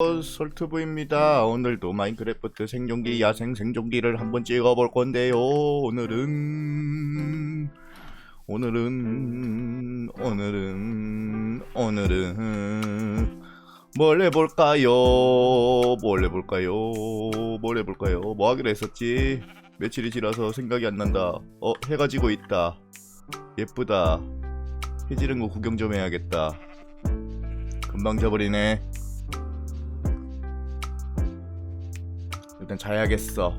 어, 설트부입니다. 오늘도 마인크래프트 생존기 야생 생존기를 한번 찍어볼 건데요. 오늘은 오늘은 오늘은 오늘은 뭘 해볼까요? 뭘 해볼까요? 뭘 해볼까요? 뭐 하기로 했었지? 며칠이 지나서 생각이 안 난다. 어 해가 지고 있다. 예쁘다. 해 지는 거 구경 좀 해야겠다. 금방 져버리네. 일단 자야겠어.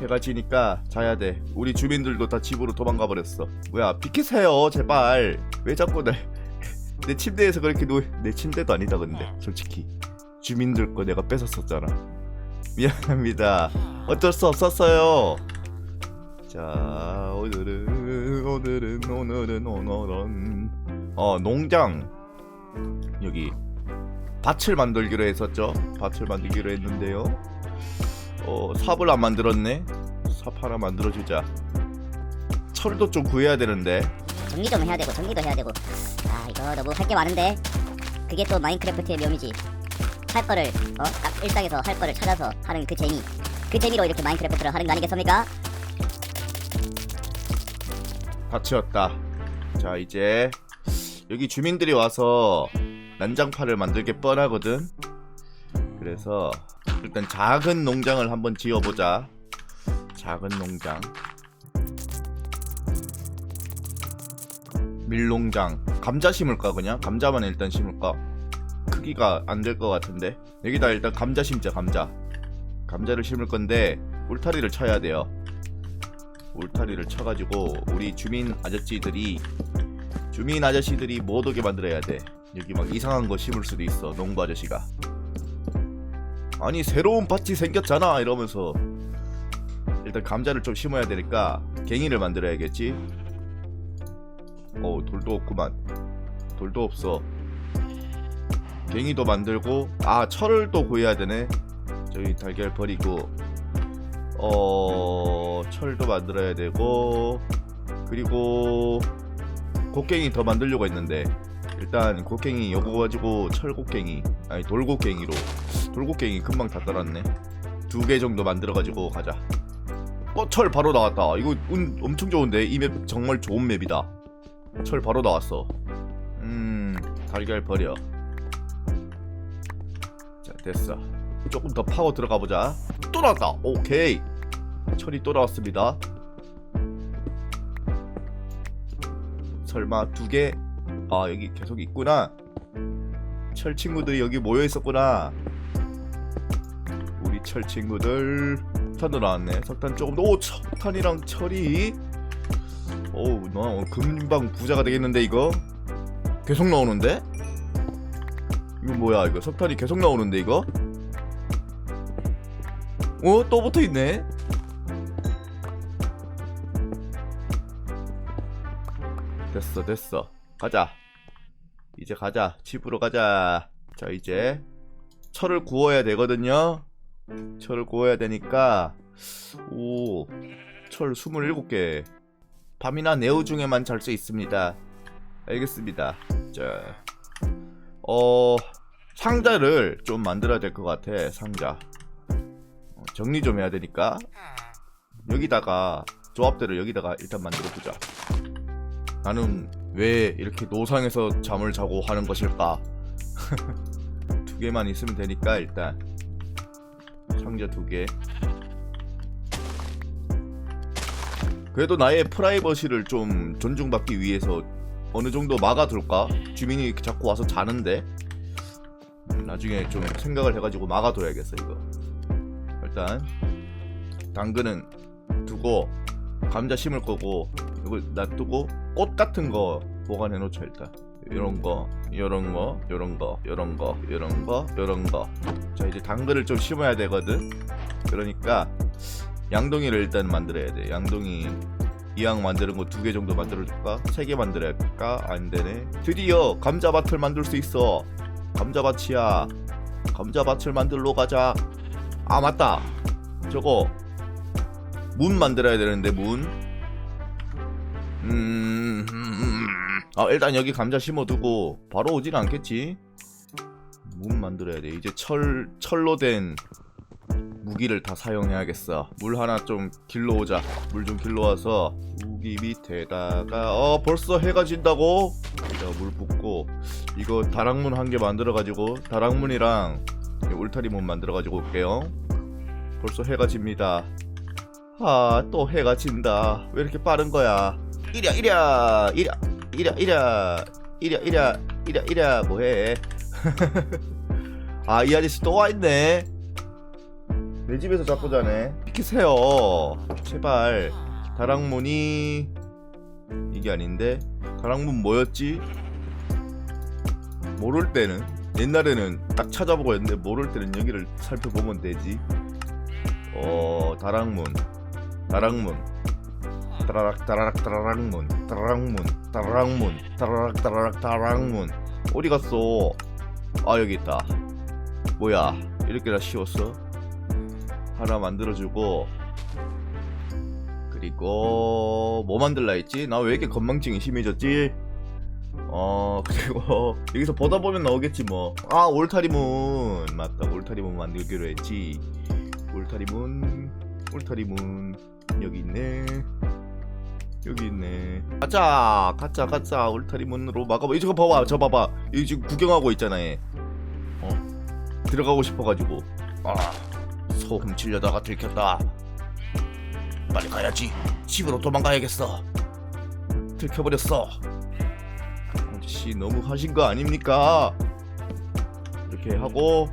해가 지니까 자야 돼. 우리 주민들도 다 집으로 도망가 버렸어. 뭐야 비키세요 제발. 왜 자꾸 내, 내 침대에서 그렇게 누워? 내 침대도 아니다 근데 솔직히 주민들 거 내가 뺏었었잖아. 미안합니다. 어쩔 수 없었어요. 자 오늘은 오늘은 오늘은 오늘은 어 농장 여기 밭을 만들기로 했었죠. 밭을 만들기로 했는데요. 어, 삽을 안 만들었네. 삽 하나 만들어주자. 철도 좀 구해야 되는데. 정리 좀 해야 되고 정리도 해야 되고 아 이거 너무 할 게 많은데 그게 또 마인크래프트의 묘미지 할 거를 어 딱 일상에서 할 거를 찾아서 하는 그 재미 그 재미로 이렇게 마인크래프트를 하는 거 아니겠습니까? 다 치웠다. 자 이제 여기 주민들이 와서 난장판을 만들게 뻔하거든. 그래서 일단 작은 농장을 한번 지어보자. 작은 농장. 밀농장. 감자 심을까 그냥? 감자만 일단 심을까? 크기가 안 될 것 같은데. 여기다 일단 감자 심자 감자. 감자를 심을 건데 울타리를 쳐야 돼요. 울타리를 쳐가지고 우리 주민 아저씨들이 주민 아저씨들이 못 오게 만들어야 돼. 여기 막 이상한 거 심을 수도 있어. 농부 아저씨가. 아니 새로운 밭이 생겼잖아 이러면서 일단 감자를 좀 심어야 되니까 갱이를 만들어야겠지. 어 돌도 없구만. 돌도 없어. 갱이도 만들고 아 철을 또 구해야 되네. 저기 달걀 버리고 어 철도 만들어야 되고 그리고 곡괭이 더 만들려고 했는데 일단 곡괭이 요거 가지고 철곡괭이 아니 돌곡괭이로 돌곡괭이 금방 다 따랐네. 두 개 정도 만들어 가지고 가자. 어 철 바로 나왔다. 이거 운 엄청 좋은데? 이 맵 정말 좋은 맵이다. 철 바로 나왔어. 음 달걀 버려. 자 됐어. 조금 더 파고 들어가 보자. 또 나왔다. 오케이. 철이 또 나왔습니다. 설마 두 개? 아 여기 계속 있구나. 철 친구들이 여기 모여 있었구나 철 친구들. 석탄도 나왔네 석탄 조금 더오 석탄이랑 철이. 나 오늘 금방 부자가 되겠는데 이거? 계속 나오는데? 이거 뭐야 이거? 석탄이 계속 나오는데 이거? 어? 또 붙어 있네. 됐어 됐어. 가자. 이제 가자. 집으로 가자. 자 이제 철을 구워야 되거든요 철을 구워야 되니까 오 철 27개. 밤이나 내후 중에만 잘 수 있습니다. 알겠습니다. 자 어 상자를 좀 만들어야 될 것 같아 상자. 어, 정리 좀 해야 되니까 여기다가 조합대로 여기다가 일단 만들어 보자. 나는 왜 이렇게 노상에서 잠을 자고 하는 것일까? 두 개만 있으면 되니까 일단 상자 두 개. 그래도 나의 프라이버시를 좀 존중받기 위해서 어느 정도 막아둘까? 주민이 자꾸 와서 자는데. 음, 나중에 좀 생각을 해가지고 막아둬야겠어 이거. 일단 당근은 두고 감자 심을 거고 이걸 놔두고 꽃 같은 거 보관해 놓자 일단 이런 거 이런 거 이런 거 이런 거 이런 거 이런 거 자 이제 당근을 좀 심어야 되거든. 그러니까 양동이를 일단 만들어야 돼. 양동이 이왕 만드는 거 두 개 정도 만들어 줄까? 세 개 만들어야 할까 안 되네. 드디어 감자밭을 만들 수 있어. 감자밭이야. 감자밭을 만들러 가자. 아 맞다. 저거 문 만들어야 되는데 문. 음, 음, 음. 아 일단 여기 감자 심어두고 바로 오진 않겠지. 문 만들어야 돼. 이제 철 철로 된 무기를 다 사용해야겠어. 물 하나 좀 길러오자. 물 좀 길러와서 무기 밑에다가 어 벌써 해가 진다고? 자, 물 붓고 이거 다락문 한 개 만들어 가지고 다락문이랑 이 울타리 문 만들어 가지고 올게요. 벌써 해가 집니다. 아 또 해가 진다. 왜 이렇게 빠른 거야? 이랴 이랴 이랴 이랴 이랴 이랴 이랴 이랴 이랴 뭐해? 아이 아저씨 또 와 있네. 내 집에서 자꾸 자네. 비키세요. 제발. 다락문이 이게 아닌데 다락문 뭐였지? 모를 때는 옛날에는 딱 찾아보고 했는데 모를 때는 여기를 살펴보면 되지. 어 다락문 다락문 따라락 따라락 따라락 문 따라락 문 따라락 문 따라락 따라락 따라락 문 어디 갔어? 아 여기 있다. 뭐야 이렇게나 쉬웠어? 하나 만들어주고 그리고 뭐 만들라 했지? 나 왜 이렇게 건망증이 심해졌지? 어 그리고 여기서 보다 보면 나오겠지 뭐 아 울타리 문 맞다 울타리 문 만들기로 했지 울타리 문 울타리 문 여기 있네 여기 있네. 가자 가자 가자. 울타리 문으로 막아봐. 이거 봐봐 저 봐봐. 여기 지금 구경하고 있잖아 얘. 어? 들어가고 싶어가지고. 아 소 훔치려다가 들켰다. 빨리 가야지. 집으로 도망가야겠어. 들켜버렸어. 아저씨 너무 하신 거 아닙니까? 이렇게 하고.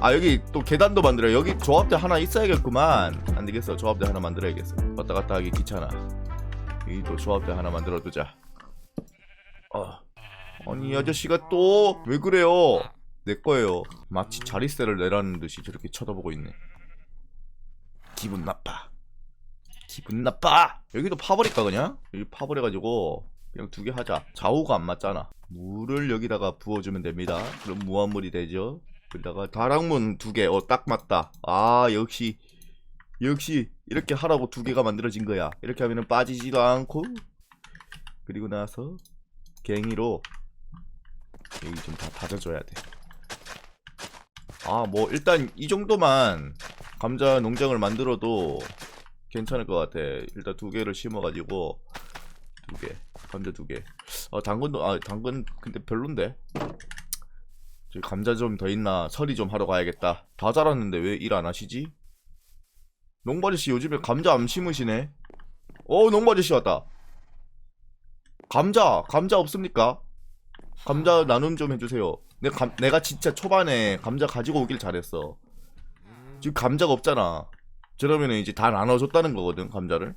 아 여기 또 계단도 만들어 여기 조합대 하나 있어야겠구만. 안 되겠어. 조합대 하나 만들어야겠어. 왔다 갔다 하기 귀찮아 또 조합대 하나 만들어 두자. 아 아니 이 아저씨가 또? 왜 그래요? 내 거예요. 마치 자리세를 내라는 듯이 저렇게 쳐다보고 있네. 기분 나빠. 기분 나빠! 여기도 파버릴까 그냥? 여기 파버려가지고 그냥 두 개 하자. 좌우가 안 맞잖아. 물을 여기다가 부어주면 됩니다. 그럼 무한물이 되죠. 그러다가 다락문 두 개, 어, 딱 맞다. 아, 역시, 역시, 이렇게 하라고 두 개가 만들어진 거야. 이렇게 하면은 빠지지도 않고, 그리고 나서, 갱이로, 여기 좀 다 다져줘야 돼. 아, 뭐, 일단, 이 정도만, 감자 농장을 만들어도 괜찮을 것 같아. 일단 두 개를 심어가지고, 두 개, 감자 두 개. 어, 당근도, 아, 당근, 근데 별론데? 감자 좀 더 있나 서리 좀 하러 가야겠다 다 자랐는데 왜 일 안 하시지? 농바지씨 요즘에 감자 안 심으시네. 어 농바지씨 왔다. 감자 감자 없습니까? 감자 나눔 좀 해주세요. 내 감, 내가 진짜 초반에 감자 가지고 오길 잘했어. 지금 감자가 없잖아. 저러면 이제 다 나눠줬다는 거거든 감자를.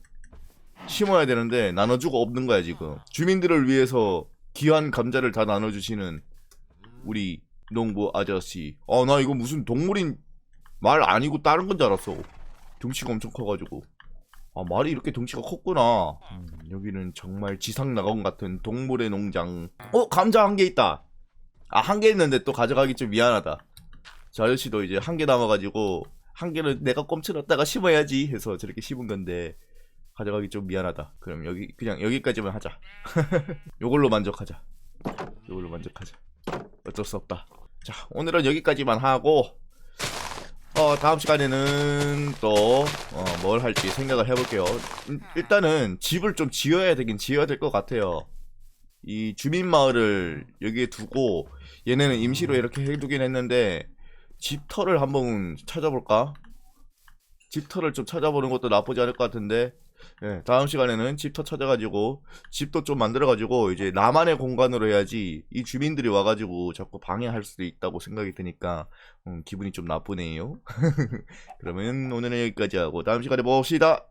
심어야 되는데 나눠주고 없는 거야 지금. 주민들을 위해서 귀한 감자를 다 나눠주시는 우리 농부 아저씨. 어, 나 이거 무슨 동물인 말 아니고 다른 건 줄 알았어. 덩치가 엄청 커가지고. 아, 말이 이렇게 덩치가 컸구나. 음, 여기는 정말 지상낙원 같은 동물의 농장. 어, 감자 한 개 있다. 아, 한 개 있는데 또 가져가기 좀 미안하다. 저 아저씨도 이제 한 개 남아가지고, 한 개는 내가 꼼쳐놨다가 심어야지 해서 저렇게 심은 건데, 가져가기 좀 미안하다. 그럼 여기, 그냥 여기까지만 하자. 요걸로 만족하자. 요걸로 만족하자. 어쩔 수 없다. 자, 오늘은 여기까지만 하고 어, 다음 시간에는 또 어, 뭘 할지 생각을 해볼게요. 일- 일단은 집을 좀 지어야 되긴 지어야 될 것 같아요. 이 주민 마을을 여기에 두고 얘네는 임시로 이렇게 해두긴 했는데 집터를 한번 찾아볼까? 집터를 좀 찾아보는 것도 나쁘지 않을 것 같은데 예, 다음 시간에는 집터 찾아가지고 집도 좀 만들어가지고 이제 나만의 공간으로 해야지 이 주민들이 와가지고 자꾸 방해할 수도 있다고 생각이 드니까 음, 기분이 좀 나쁘네요. 그러면 오늘은 여기까지 하고 다음 시간에 봅시다.